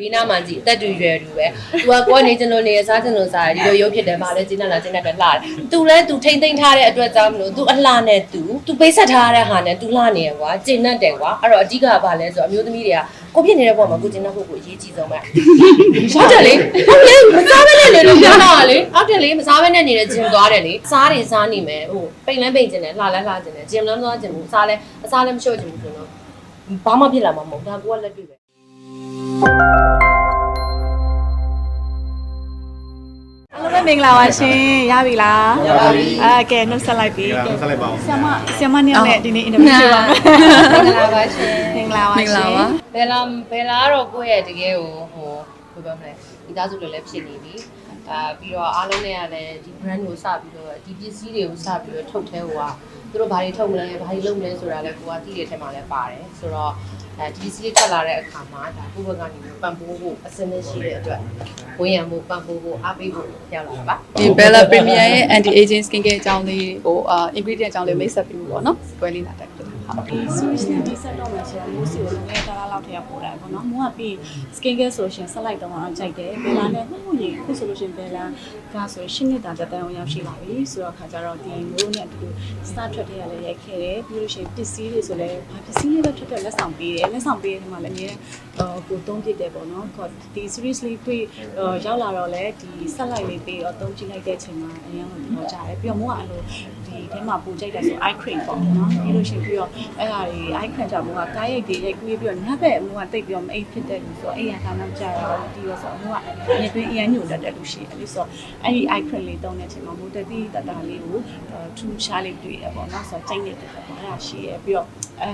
ဘေးနားမှာကြည့်အသက်တူရွယ်တူပဲသူကကိုယ်နေကျွန်တော်နေစားကျွန်တော်စားဒီလိုရုပ်ဖြစ်တယ်ဗာလဲကျင်းနာလာကျင်းနာတယ်လှတယ်သူလဲသူထိမ့်သိမ့်ထားတဲ့အတွက်ကြောင့်မလို့သူအလှနဲ့သူသူပိတ်ဆက်ထားတဲ့ဟာနဲ့သူလှနေရကွာကျင်းနဲ့တယ်ကွာအဲ့တော့အဓိကဗာလဲဆိုအမျိုးသမီးတွေကကိုဖြစ်နေတဲ့ဘဝမှာကိုကျင်းနာဖို့ကိုအရေးကြီးဆုံးပဲဟုတ်တယ်လေဟုတ်လေမစားဘဲနဲ့နေလို့ပြောတော့လေဟုတ်တယ်လေမစားဘဲနဲ့နေတဲ့ဂျင်သွားတယ်လေစားတယ်စားနေမယ်ဟိုပိန်လန်းပိန်ကျင်တယ်လှလန်းလှကျင်တယ်ဂျင်လန်းသွားကျင်ဘူးစားလဲအစားလဲမလျှော့ကျင်ဘူးဆိုတော့ဘာမှဖြစ်လာမှာမဟုတ်ဒါကိုကလက်တွေ့ပဲ မင်္ဂလာပါရှင်ရပြီလားရပါပြီအဲကဲနှုတ်ဆက်လိုက်ပြီကဲဆက်လိုက်ပါဦးဆ iam ဆ iam နှစ်ယောက်နဲ့ဒီနေ့ interview လုပ်ပါမယ်မင်္ဂလာပါရှင်မင်္ဂလာပါရှင်ဘယ်လာဘယ်လာတော့ကိုယ့်ရဲ့တကယ်ကိုဟိုဘယ်ပြောမလဲမိသားစုတွေလည်းဖြစ်နေပြီအာပြီးတော့အားလုံးနဲ့ကလည်းဒီ brand ကိုစပြီးတော့ဒီပစ္စည်းတွေကိုစပြီးတော့ထုတ်ထဲဟိုက သူတို့ဘာတွေထုတ်မလဲဘာတွေလုပ်မလဲဆိုတာလည်းကိုကတည်တဲ့ထဲမှာလည်းပါတယ်ဆိုတော့အဲဒီပစ္စည်းတွေထွက်လာတဲ့အခါမှာဒါကိုယ့်ဘက်ကနေပြီးပံ့ပိုးဖို့အစနစ်ရှိတဲ့အတွက်ဝန်ရံဖို့ပံ့ပိုးဖို့အားပေးဖို့ရောက်လာတာပါဒီ Bella Premier ရဲ့ anti aging skincare အကြောင်းလေးကိုအာ ingredient အကြောင်းလေးမိတ်ဆက်ပြီးပေါ့နော်ပွဲလေးလာတက်တယ် ဟုတ်ဒီ series နဲ့ဒီဆက်တော့မယ်ဆိုတော့မိုးစီကိုလည်းတားလောက်ထည့်ပို့တာပေါ့နော်မိုးကပြီး skin care ဆိုရှင်ဆက်လိုက်တော့အောင်ကြိုက်တယ်ဘယ်လာနဲ့ဟုတ်ရင်အခုဆိုလို့ရှင်ဘယ်လာကဆိုရှင်းနေတာတက်တန်းအောင်ရောက်ရှိလာပြီဆိုတော့ခါကြတော့ဒီမိုးနဲ့အတူ start ထွက်တဲ့ရလည်းရိုက်ခဲ့တယ်ပြီးလို့ရှိရင်ပစ္စည်းတွေဆိုလည်းဘာပစ္စည်းတွေပဲဖြစ်တဲ့လက်ဆောင်ပေးတယ်လက်ဆောင်ပေးတဲ့မှာလည်းအများကိုသုံးပြတယ်ပေါ့နော်ဒီ series လေးတွေ့ရောက်လာတော့လည်းဒီဆက်လိုက်လေးပေးတော့သုံးကြည့်လိုက်တဲ့အချိန်မှာအရင်ကသဘောကျတယ်ပြီးတော့မိုးကအဲ့လိုဒီထဲမှာပူကြိုက်တယ်ဆို eye cream ပေါ့နော်ပြီးလို့ရှိရင်ပြီးတော့အဲ့ဒါတွေ eye cream ကြောင့်မိုးကကားရိတ်တွေရိုက်ကူးပြီးတော့ညဘက်မိုးကတိတ်ပြီးတော့မအိပ်ဖြစ်တဲ့လူဆိုတော့အိမ်ရထားမှမကြတော့ဒီရောဆိုမိုးကညပင်းအရန်ညိုတတ်တဲ့လူရှိတယ်လေဆိုတော့အဲ့ဒီ eye cream လေးသုံးတဲ့အချိန်မှာမိုးတက်ပြီးတတလေးကိုထူးခြားလေးတွေ့ရပေါ့နော်ဆိုတော့ကြိုက်နေတဲ့ပေါ့အဲ့ဒါရှိရပြီးတော့အဲ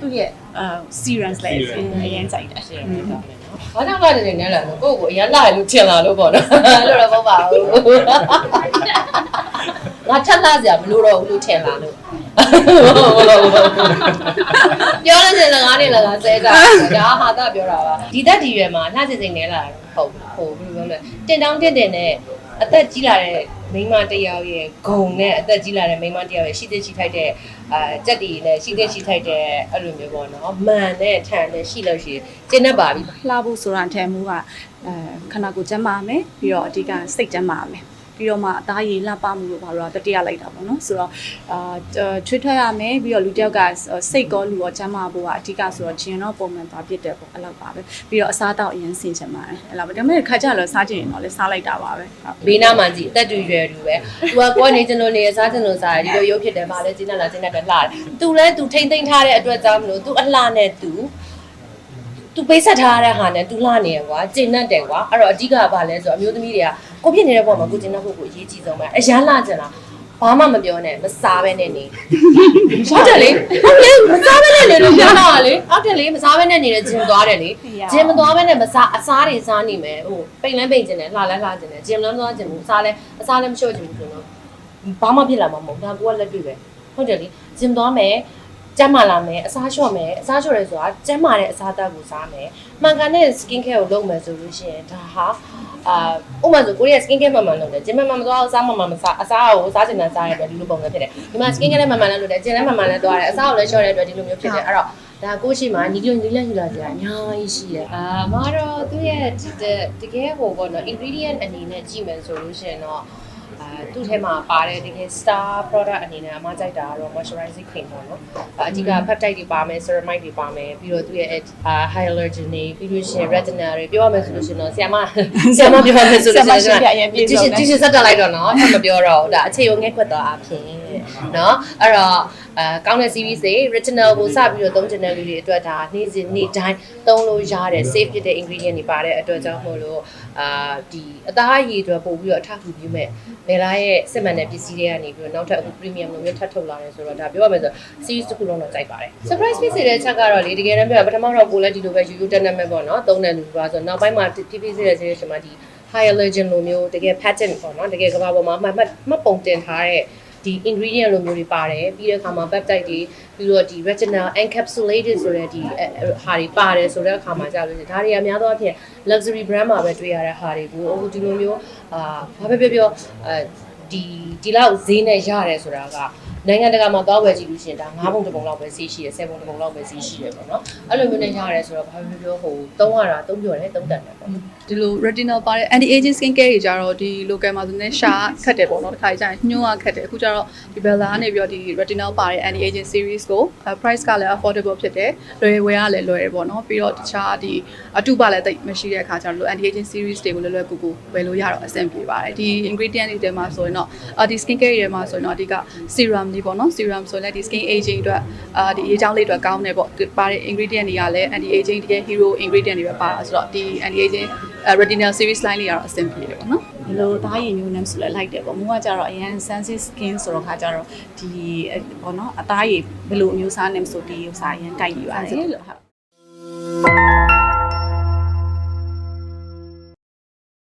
သူ့ရဲ့အဲ serums လေးအရင်ကြိုက်တယ်ရှင်းပြပါမယ်နော်။ဘာကြောင့်လဲနေနေလဲဆိုကိုယ့်ကိုအရင်လာလို့ထင်လာလို့ပေါ့နော်။အဲ့လိုတော့မဟုတ်ပါဘူး။ငါချက်လာစရာမလိုတော့ဘူးလို့ထင်လာလို့။ ပြောလို့စင်စကားနေလာတာဆဲကြ။ဒါဟာတာပြောတာပါ။ဒီသက်ဒီရွယ်မှာလှစင်စင်နေလာတာဟုတ်ဟိုဘယ်လိုပြောလဲ။တင်တောင်းတင်တင်နဲ့အသက်ကြီးလာတဲ့မိန်းမတစ်ယောက်ရဲ့ဂုံနဲ့အသက်ကြီးလာတဲ့မိန်းမတစ်ယောက်ရဲ့ရှိတဲ့ရှိထိုက်တဲ့အာကြက်တီနဲ့ရှိတဲ့ရှိထိုက်တဲ့အဲ့လိုမျိုးပေါ့နော်။မန်နဲ့ထန်နဲ့ရှိလို့ရှိရင်ကျင်းတတ်ပါပြီလှဖို့ဆိုတာအထက်မူကအဲခန္ဓာကိုယ်ကျန်းမာမယ်ပြီးတော့အဓိကစိတ်ကျန်းမာမယ် ပြီးတော့မှအသားရည်လှပမှုလို့ဘာလို့တတိယလိုက်တာပေါ့နော်ဆိုတော့အာချွေးထွက်ရမယ်ပြီးတော့လူတယောက်ကစိတ်ကောလူရောချမ်းသာဖို့ကအဓိကဆိုတော့ဂျင်တော့ပုံမှန်သွားပြစ်တယ်ပေါ့အဲ့လောက်ပါပဲပြီးတော့အစားတောက်အရင်ဆင်ချင်ပါတယ်အဲ့လောက်ပါဒါပေမဲ့ခါကြလို့စားချင်ရင်တော့လည်းစားလိုက်တာပါပဲဘေးနားမှာကြည့်အသက်တူရွယ်တူပဲသူကကိုယ်နေကျွန်တော်နေစားကျွန်တော်စားဒီလိုရုပ်ဖြစ်တယ်ဗာလဲကျင်းလာကျင်းတဲ့အတွက်လှတယ်သူလဲသူထိမ့်သိမ့်ထားတဲ့အတွက်ကြောင့်မလို့သူအလှနဲ့သူ तू ပိတ်ဆက်ထားတဲ့ဟာနဲ့ तू လှနေရကွာကျင်းတတ်တယ်ကွာအဲ့တော့အဓိကကဗာလဲဆိုတော့အမျိုးသမီးတွေကကိုဖြစ်နေတဲ့ပုံမှာကိုကျင်းတတ်ဖို့ကိုအရေးကြီးဆုံးပဲအရန်လှကျင်တာဘာမှမပြောနဲ့မစားပဲနဲ့နေဟုတ်တယ်လေဟုတ်လေမစားပဲနဲ့နေလို့ပြောတာလေဟုတ်တယ်လေမစားပဲနဲ့နေတဲ့ဂျင်သွားတယ်လေဂျင်မသွားပဲနဲ့မစားအစားတွေစားနေမယ်ဟိုပိန်လဲပိန်ကျင်တယ်လှလဲလှကျင်တယ်ဂျင်လန်းသွားကျင်ဘူးစားလဲအစားလဲမလျှော့ကျင်ဘူးဆိုတော့ဘာမှဖြစ်လာမှာမဟုတ်ဒါကိုကလက်တွေ့ပဲဟုတ်တယ်လေဂျင်သွားမယ် ကျန်းမာလာမယ်အစားလျှော့မယ်အစားလျှော့ရဲဆိုတာကျန်းမာတဲ့အစားအသောက်ကိုစားမယ်မှန်ကန်တဲ့ skin care ကိုလုပ်မယ်ဆိုလို့ရှိရင်ဒါဟာအာဥပမာဆိုကိုရီးယား skin care မှန်မှန်လုပ်တယ်ဂျင်မှန်မှန်မသွားအစားမှန်မှန်မစားအစားကိုစားချင်တာစားရတဲ့အတွက်ဒီလိုပုံစံဖြစ်တယ်ဒီမှာ skin care လည်းမှန်မှန်လည်းလုပ်တယ်ဂျင်လည်းမှန်မှန်လည်းသွားတယ်အစားကိုလည်းလျှော့တဲ့အတွက်ဒီလိုမျိုးဖြစ်တယ်အဲ့တော့ဒါကိုရှိမှာနီးလုံးနီးလက်ယူလာကြအများကြီးရှိတယ်အာမတော့သူ့ရဲ့တကယ်ဟိုပေါ့နော် ingredient အနေနဲ့ကြည့်မယ်ဆိုလို့ရှိရင်တော့ အာသူ့ထဲမှာပါတယ်တကယ် star product အနေနဲ့အမကြိုက်တာကတော့ moisturizing cream ပေါ့နော်အအဓိက peptide တွေပါမယ် ceramide တွေပါမယ်ပြီးတော့သူ့ရဲ့အာ hyaluronic တွေပြီးလို့ရှိရင် retinol တွေပြောရမယ်ဆိုလို့ရှိရင်တော့ဆီယမဆီယမပြောရမယ်ဆိုလို့ရှိရင်ဒီရှင်ဒီရှင်စက်တက်လိုက်တော့နော်အဲ့မပြောတော့ဘူးဒါအခြေကိုငဲ့ခွက်သွားအဖြစ် နော်အဲ့တော့အာကောင်းတဲ့ series တွေ retinol ကိုစပြီးတော့သုံးချင်တဲ့လူတွေအတွက်ဒါနေ့စဉ်နေ့တိုင်းသုံးလို့ရတဲ့ safe ဖြစ်တဲ့ ingredient တွေပါတဲ့အတွက်ကြောင့်မို့လို့အာဒီအသားအရည်အတွက်ပို့ပြီးတော့အထောက်အကူပြုမဲ့ဘယ်လားရဲ့စစ်မှန်တဲ့ပစ္စည်းတွေကနေပြီးတော့နောက်ထပ်အခု premium လိုမျိုးထပ်ထုတ်လာတယ်ဆိုတော့ဒါပြောရမယ်ဆို series တစ်ခုလုံးတော့ကြိုက်ပါတယ် surprise ဖြစ်စေတဲ့ချက်ကတော့လေတကယ်တမ်းပြောရပထမတော့ကိုလည်းဒီလိုပဲယူယူတက်နေမဲ့ပေါ့နော်သုံးတဲ့လူပါဆိုနောက်ပိုင်းမှာဖြစ်ဖြစ်စေတဲ့ series မှာဒီ hyalogen လိုမျိုးတကယ် pattern ပေါ့နော်တကယ်ကမ္ဘာပေါ်မှာမှတ်မှတ်ပုံတင်ထားတဲ့ ဒီ ingredient လိုမျိုးတွေပါတယ်ပြီးတဲ့အခါမှာ peptide တွေပြီးတော့ဒီ retinol encapsulated ဆိုတဲ့ဒီဟာတွေပါတယ်ဆိုတဲ့အခါမှာကြာလို့ဒါတွေကများသောအားဖြင့် luxury brand မှာပဲတွေ့ရတဲ့ဟာတွေကိုအခုဒီလိုမျိုးအာဘာပဲပြောပြောအဲဒီဒီလောက်ဈေးနဲ့ရတယ်ဆိုတာက နိုင်ငံတကာမှာသွားဝယ်ကြည့်လို့ရှိရင်ဒါ9ပုံတစ်ပုံလောက်ပဲစီးရှိတယ်10ပုံတစ်ပုံလောက်ပဲစီးရှိတယ်ပေါ့နော်အဲ့လိုမျိုးနဲ့ရတယ်ဆိုတော့ဘာဖြစ်ပြောဟိုသုံးရတာသုံးပြောတယ်သုံးတန်တယ်ပေါ့ဒီလို retinol ပါတဲ့ anti aging skin care တွေကြတော့ဒီ local မှာဆိုနေရှာခတ်တယ်ပေါ့နော်တစ်ခါကျရင်ညှိုးရခတ်တယ်အခုကျတော့ဒီ Bella ကနေပြီးတော့ဒီ retinol ပါတဲ့ anti aging series ကို price ကလည်း affordable ဖြစ်တယ်လွယ်ဝယ်ရလည်းလွယ်တယ်ပေါ့နော်ပြီးတော့တခြားဒီအတုပါလည်းတိတ်မရှိတဲ့အခါကျတော့ anti aging series တွေကိုလွယ်လွယ်ကူကူဝယ်လို့ရတော့အဆင်ပြေပါတယ်ဒီ ingredient တွေထဲမှာဆိုရင်တော့အာဒီ skin care တွေထဲမှာဆိုရင်တော့အဓိက serum တွေပေါ့နော် serum ဆိုရင်လည်းဒီ skin aging အတွက်အာဒီအရေးကြောင်းလေးအတွက်ကောင်းတယ်ပေါ့ဒီပါတဲ့ ingredient တွေကလည်း anti aging တကယ် hero ingredient တွေပဲပါတာဆိုတော့ဒီ anti aging retinol series line လေးကတော့အဆင်ပြေတယ်ပေါ့နော်ဘယ်လိုသားရည်ညိုးနေဆိုလဲလိုက်တယ်ပေါ့မိုးကကြတော့အရန် sensitive skin ဆိုတော့ခါကြတော့ဒီဘောနော်အသားရည်ဘယ်လိုအမျိုးအစားနဲ့ဆိုဒီဥစားအရန်ကြိုက်နေပါတယ်လို့ဟုတ်